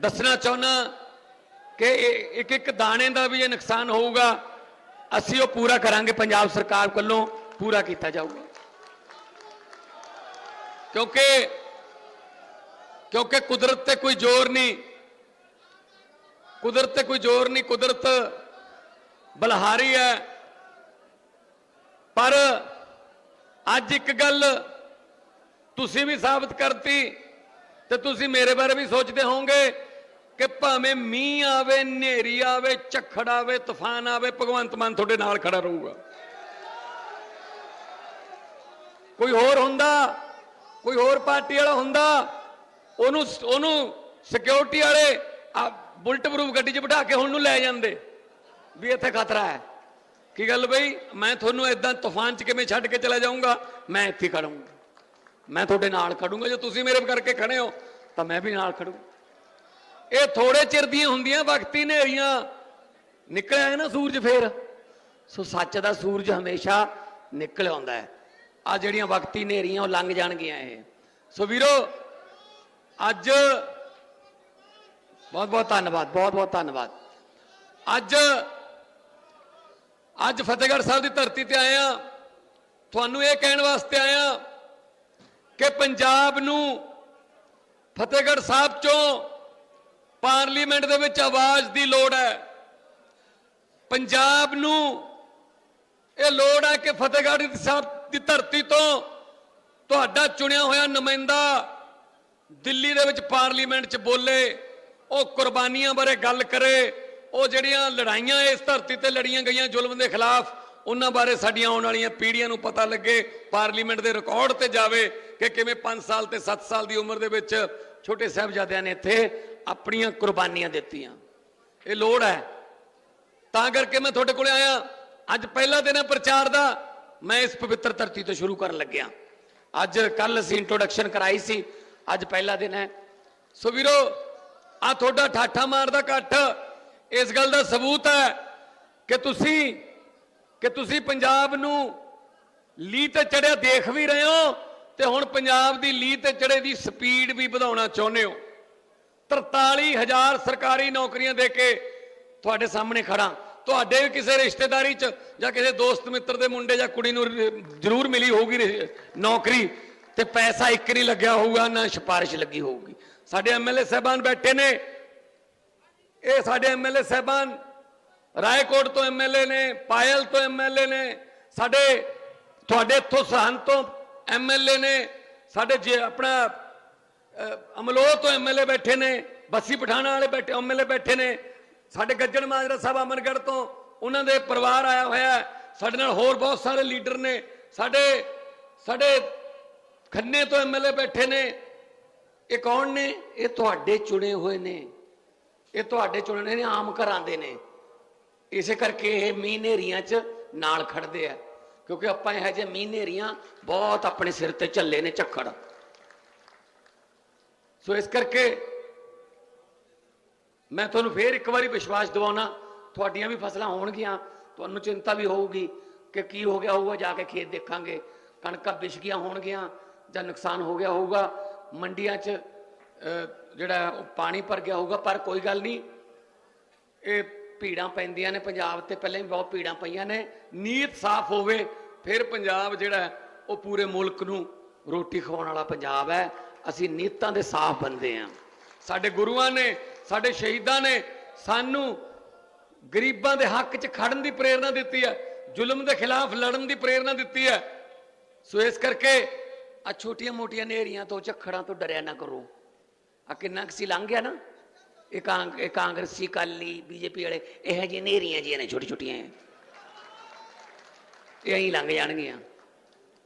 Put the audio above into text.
ਦੱਸਣਾ ਚਾਹੁੰਦਾ ਕਿ ਇੱਕ ਇੱਕ ਦਾਣੇ ਦਾ ਵੀ ਇਹ ਨੁਕਸਾਨ ਹੋਊਗਾ, ਅਸੀਂ ਉਹ ਪੂਰਾ ਕਰਾਂਗੇ, ਪੰਜਾਬ ਸਰਕਾਰ ਵੱਲੋਂ ਪੂਰਾ ਕੀਤਾ ਜਾਊਗਾ। ਕਿਉਂਕਿ ਕਿਉਂਕਿ ਕੁਦਰਤ ਤੇ ਕੋਈ ਜ਼ੋਰ ਨਹੀਂ, ਕੁਦਰਤ ਤੇ ਕੋਈ ਜ਼ੋਰ ਨਹੀਂ, ਕੁਦਰਤ ਬਲਹਾਰੀ ਹੈ। ਪਰ ਅੱਜ ਇੱਕ ਗੱਲ ਤੁਸੀਂ ਵੀ ਸਾਬਤ ਕਰਤੀ ਤੇ ਤੁਸੀਂ ਮੇਰੇ ਬਾਰੇ ਵੀ ਸੋਚਦੇ ਹੋਵੋਗੇ ਕਿ ਭਾਵੇਂ ਮੀਂਹ ਆਵੇ, ਹਨੇਰੀ ਆਵੇ, ਝੱਖੜ ਆਵੇ, ਤੂਫਾਨ ਆਵੇ, ਭਗਵੰਤ ਮਾਨ ਤੁਹਾਡੇ ਨਾਲ ਖੜਾ ਰਹੂਗਾ। ਕੋਈ ਹੋਰ ਹੁੰਦਾ? ਕੋਈ ਹੋਰ ਪਾਰਟੀ ਵਾਲਾ ਹੁੰਦਾ? ਉਹਨੂੰ ਉਹਨੂੰ ਸਿਕਿਉਰਿਟੀ ਵਾਲੇ ਆ ਬੁਲਟ ਪ੍ਰੂਫ ਗੱਡੀ 'ਚ ਬਿਠਾ ਕੇ ਹੁਣ ਨੂੰ ਲੈ ਜਾਂਦੇ ਵੀ ਇੱਥੇ ਖਤਰਾ ਹੈ। ਕੀ ਗੱਲ ਬਈ? ਮੈਂ ਤੁਹਾਨੂੰ ਇਦਾਂ ਤੂਫਾਨ 'ਚ ਕਿਵੇਂ ਛੱਡ ਕੇ ਚਲਾ ਜਾਊਂਗਾ? ਮੈਂ ਇੱਥੇ ਖੜੂੰਗਾ ਮੈਂ ਤੁਹਾਡੇ ਨਾਲ ਖੜੂੰਗਾ, ਜੇ ਤੁਸੀਂ ਮੇਰੇ ਕਰਕੇ ਖੜੇ ਹੋ, ਤਾਂ ਮੈਂ ਵੀ ਨਾਲ ਖੜੂ। ਇਹ ਥੋੜੇ ਚਿਰ ਦੀਆਂ ਹੁੰਦੀਆਂ, ਵਕਤੀ ਨੇਰੀਆਂ ਨਿਕਲਿਆ ਹੈ ਨਾ ਸੂਰਜ ਫੇਰ? ਸੋ ਸੱਚ ਦਾ ਸੂਰਜ ਹਮੇਸ਼ਾ ਨਿਕਲ ਆਉਂਦਾ ਹੈ। ਆ ਜਿਹੜੀਆਂ ਵਕਤੀ ਨੇਰੀਆਂ ਉਹ ਲੰਘ ਜਾਣਗੀਆਂ ਇਹ। ਸੋ ਵੀਰੋ, ਅੱਜ ਬਹੁਤ ਬਹੁਤ ਧੰਨਵਾਦ, ਬਹੁਤ ਬਹੁਤ ਧੰਨਵਾਦ। ਅੱਜ ਅੱਜ ਫਤਿਹਗੜ੍ਹ ਸਾਹਿਬ ਦੀ ਧਰਤੀ ਤੇ ਆਏ ਆ ਤੁਹਾਨੂੰ ਇਹ ਕਹਿਣ ਵਾਸਤੇ ਆਇਆ ਕਿ ਪੰਜਾਬ ਨੂੰ ਫਤਿਹਗੜ੍ਹ ਸਾਹਿਬ ਚੋਂ ਪਾਰਲੀਮੈਂਟ ਦੇ ਵਿੱਚ ਆਵਾਜ਼ ਦੀ ਲੋੜ ਹੈ। ਪੰਜਾਬ ਨੂੰ ਇਹ ਲੋੜ ਹੈ ਕਿ ਫਤਿਹਗੜ੍ਹ ਸਾਹਿਬ ਦੀ ਧਰਤੀ ਤੋਂ ਤੁਹਾਡਾ ਚੁਣਿਆ ਹੋਇਆ ਨੁਮਾਇੰਦਾ ਦਿੱਲੀ ਦੇ ਵਿੱਚ ਪਾਰਲੀਮੈਂਟ 'ਚ ਬੋਲੇ, ਉਹ ਕੁਰਬਾਨੀਆਂ ਬਾਰੇ ਗੱਲ ਕਰੇ, ਉਹ ਜਿਹੜੀਆਂ ਲੜਾਈਆਂ ਇਸ ਧਰਤੀ ਤੇ ਲੜੀਆਂ ਗਈਆਂ ਜ਼ੁਲਮ ਦੇ ਖਿਲਾਫ ਉਹਨਾਂ ਬਾਰੇ ਸਾਡੀਆਂ ਆਉਣ ਵਾਲੀਆਂ ਪੀੜ੍ਹੀਆਂ ਨੂੰ ਪਤਾ ਲੱਗੇ, ਪਾਰਲੀਮੈਂਟ ਦੇ ਰਿਕਾਰਡ ਤੇ ਜਾਵੇ ਕਿ ਕਿਵੇਂ 5 ਸਾਲ ਤੇ 7 ਸਾਲ ਦੀ ਉਮਰ ਦੇ ਵਿੱਚ ਛੋਟੇ ਸਾਹਿਬਜ਼ਾਦਿਆਂ ਨੇ ਇੱਥੇ ਆਪਣੀਆਂ ਕੁਰਬਾਨੀਆਂ ਦਿੱਤੀਆਂ। ਇਹ ਲੋੜ ਹੈ। ਤਾਂ ਕਰਕੇ ਮੈਂ ਤੁਹਾਡੇ ਕੋਲੇ ਆਇਆ। ਅੱਜ ਪਹਿਲਾ ਦਿਨ ਹੈ ਪ੍ਰਚਾਰ ਦਾ। ਮੈਂ ਇਸ ਪਵਿੱਤਰ ਧਰਤੀ ਤੋਂ ਸ਼ੁਰੂ ਕਰਨ ਲੱਗਿਆ। ਅੱਜ ਕੱਲ ਅਸੀਂ ਇੰਟਰੋਡਕਸ਼ਨ ਕਰਾਈ ਸੀ। ਅੱਜ ਪਹਿਲਾ ਦਿਨ ਹੈ। ਸੋ ਵੀਰੋ ਆ ਤੁਹਾਡਾ ਠਾਠਾ ਮਾਰਦਾ ਇਕੱਠ। ਇਸ ਗੱਲ ਦਾ ਸਬੂਤ ਹੈ ਕਿ ਤੁਸੀਂ ਕਿ ਤੁਸੀਂ ਪੰਜਾਬ ਨੂੰ ਲੀ ਤੇ ਚੜਿਆ ਦੇਖ ਵੀ ਰਹੇ ਹੋ ਤੇ ਹੁਣ ਪੰਜਾਬ ਦੀ ਲੀ ਤੇ ਚੜੇ ਦੀ ਸਪੀਡ ਵੀ ਵਧਾਉਣਾ ਚਾਹੁੰਦੇ ਹੋ। 43000 ਸਰਕਾਰੀ ਨੌਕਰੀਆਂ ਦੇ ਕੇ ਤੁਹਾਡੇ ਸਾਹਮਣੇ ਖੜਾ ਤੁਹਾਡੇ ਵੀ ਕਿਸੇ ਰਿਸ਼ਤੇਦਾਰੀ 'ਚ ਜਾਂ ਕਿਸੇ ਦੋਸਤ ਮਿੱਤਰ ਦੇ ਮੁੰਡੇ ਜਾਂ ਕੁੜੀ ਨੂੰ ਜ਼ਰੂਰ ਮਿਲੀ ਹੋਊਗੀ ਨੌਕਰੀ ਤੇ ਪੈਸਾ ਇੱਕ ਨਹੀਂ ਲੱਗਿਆ ਹੋਊਗਾ, ਨਾ ਸਿਫਾਰਿਸ਼ ਲੱਗੀ ਹੋਊਗੀ। ਸਾਡੇ ਐਮਐਲਏ ਸਾਹਿਬਾਨ ਬੈਠੇ ਨੇ। ਇਹ ਸਾਡੇ ਐਮਐਲਏ ਸਾਹਿਬਾਨ ਰਾਏਕੋਟ ਤੋਂ ਐਮਐਲਏ ਨੇ, ਪਾਇਲ ਤੋਂ ਐਮਐਲਏ ਨੇ, ਸਾਡੇ, ਤੁਹਾਡੇ ਇੱਥੋਂ ਸਰਹੰਦ ਤੋਂ ਐਮਐਲਏ ਨੇ, ਸਾਡੇ ਜੇ ਆਪਣਾ ਅਮਲੋਹ ਤੋਂ ਐਮਐਲਏ ਬੈਠੇ ਨੇ, ਬੱਸੀ ਪਠਾਣਾ ਵਾਲੇ ਬੈਠੇ ਐਮਐਲਏ ਬੈਠੇ ਨੇ, ਸਾਡੇ ਗੱਜਣ ਮਾਜਰਾ ਸਾਹਿਬ ਅਮਰਗੜ੍ਹ ਤੋਂ, ਉਹਨਾਂ ਦੇ ਪਰਿਵਾਰ ਆਇਆ ਹੋਇਆ ਸਾਡੇ ਨਾਲ ਹੋਰ ਬਹੁਤ ਸਾਰੇ ਲੀਡਰ ਨੇ, ਸਾਡੇ ਸਾਡੇ ਖੰਨੇ ਤੋਂ ਐਮਐਲਏ ਬੈਠੇ ਨੇ, ਇਹ ਕੌਣ ਨੇ? ਇਹ ਤੁਹਾਡੇ ਚੁਣੇ ਹੋਏ ਨੇ, ਇਹ ਤੁਹਾਡੇ ਚੁਣੇ ਨੇ ਆਮ ਘਰਾਂ ਦੇ ਨੇ। ਇਸੇ ਕਰਕੇ ਇਹ ਮੀਂਹ ਹਨੇਰੀਆਂ 'ਚ ਨਾਲ ਖੜਦੇ ਆ ਕਿਉਂਕਿ ਆਪਾਂ ਇਹ ਜਿਹੇ ਮੀਂਹ ਹਨੇਰੀਆਂ ਬਹੁਤ ਆਪਣੇ ਸਿਰ ਤੇ ਝੱਲੇ ਨੇ ਝੱਖੜ ਸੋ ਇਸ ਕਰਕੇ ਮੈਂ ਤੁਹਾਨੂੰ ਫੇਰ ਇੱਕ ਵਾਰੀ ਵਿਸ਼ਵਾਸ ਦਿਵਾਉਣਾ ਤੁਹਾਡੀਆਂ ਵੀ ਫਸਲਾਂ ਹੋਣਗੀਆਂ ਤੁਹਾਨੂੰ ਚਿੰਤਾ ਵੀ ਹੋਊਗੀ ਕਿ ਕੀ ਹੋ ਗਿਆ ਹੋਊਗਾ ਜਾ ਕੇ ਖੇਤ ਦੇਖਾਂਗੇ ਕਣਕਾਂ ਵਿਛ ਗਈਆਂ ਹੋਣਗੀਆਂ ਜਾਂ ਨੁਕਸਾਨ ਹੋ ਗਿਆ ਹੋਊਗਾ ਮੰਡੀਆਂ 'ਚ ਅਹ, ਜਿਹੜਾ ਉਹ ਪਾਣੀ ਭਰ ਗਿਆ ਹੋਊਗਾ ਪਰ ਕੋਈ ਗੱਲ ਨਹੀਂ ਇਹ ਭੀੜਾਂ ਪੈਂਦੀਆਂ ਨੇ, ਪੰਜਾਬ ਤੇ ਪਹਿਲਾਂ ਵੀ ਬਹੁਤ ਭੀੜਾਂ ਪਈਆਂ ਨੇ। ਨੀਤ ਸਾਫ਼ ਹੋਵੇ, ਫਿਰ ਪੰਜਾਬ ਜਿਹੜਾ ਉਹ ਪੂਰੇ ਮੁਲਕ ਨੂੰ ਰੋਟੀ ਖਵਾਉਣ ਵਾਲਾ ਪੰਜਾਬ ਹੈ। ਅਸੀਂ ਨੀਤਾਂ ਦੇ ਸਾਫ਼ ਬੰਦੇ ਆ ਸਾਡੇ ਗੁਰੂਆਂ ਨੇ, ਸਾਡੇ ਸ਼ਹੀਦਾਂ ਨੇ ਸਾਨੂੰ ਗਰੀਬਾਂ ਦੇ ਹੱਕ 'ਚ ਖੜਨ ਦੀ ਪ੍ਰੇਰਣਾ ਦਿੱਤੀ ਹੈ, ਜ਼ੁਲਮ ਦੇ ਖਿਲਾਫ ਲੜਨ ਦੀ ਪ੍ਰੇਰਣਾ ਦਿੱਤੀ ਹੈ। ਸੋ ਇਸ ਕਰਕੇ ਆ ਛੋਟੀਆਂ ਮੋਟੀਆਂ ਨੇਰੀਆਂ ਤੋਂ, ਝੱਖੜਾਂ ਤੋਂ ਡਰਿਆ ਨਾ ਕਰੋ। ਆ ਕਿੰਨਾ ਕੁ ਸੀ ਲੰਘ ਗਿਆ ਨਾ ਇਹ ਕਾਂਗ ਇਹ ਕਾਂਗਰਸੀ ਕਾਲੀ ਬੀਜੇਪੀ ਵਾਲੇ ਇਹ ਜਿਹੇ ਨੇਰੀਆਂ ਜਿਹੀਆਂ ਨੇ ਛੋਟੀ ਛੋਟੀਆਂ ਇਹ ਐਂ ਲੰਘ ਜਾਣਗੀਆਂ